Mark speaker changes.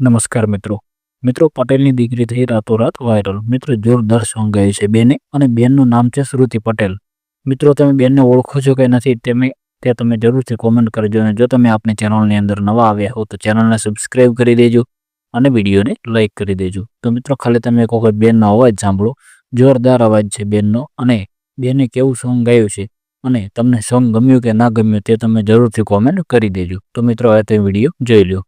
Speaker 1: નમસ્કાર મિત્રો. મિત્રો પટેલની દીકરી થઈ રાતોરાત વાયરલ. મિત્રો જોરદાર સોંગ ગાય છે બેને અને બેનનું નામ છે શ્રુતિ પટેલ. મિત્રો તમે બેનને ઓળખો છો કે નથી તમે તે તમે જરૂરથી કોમેન્ટ કરજો અને જો તમે આપણી ચેનલની અંદર નવા આવ્યા હો તો ચેનલને સબસ્ક્રાઈબ કરી દેજો અને વિડીયોને લાઇક કરી દેજો. તો મિત્રો ખાલી તમે એક વખત બેનનો અવાજ સાંભળો. જોરદાર અવાજ છે બેનનો અને બેને કેવું સોંગ ગાયું છે અને તમને સોંગ ગમ્યું કે ના ગમ્યું તે તમે જરૂરથી કોમેન્ટ કરી દેજો. તો મિત્રો હવે તે વીડિયો જોઈ લો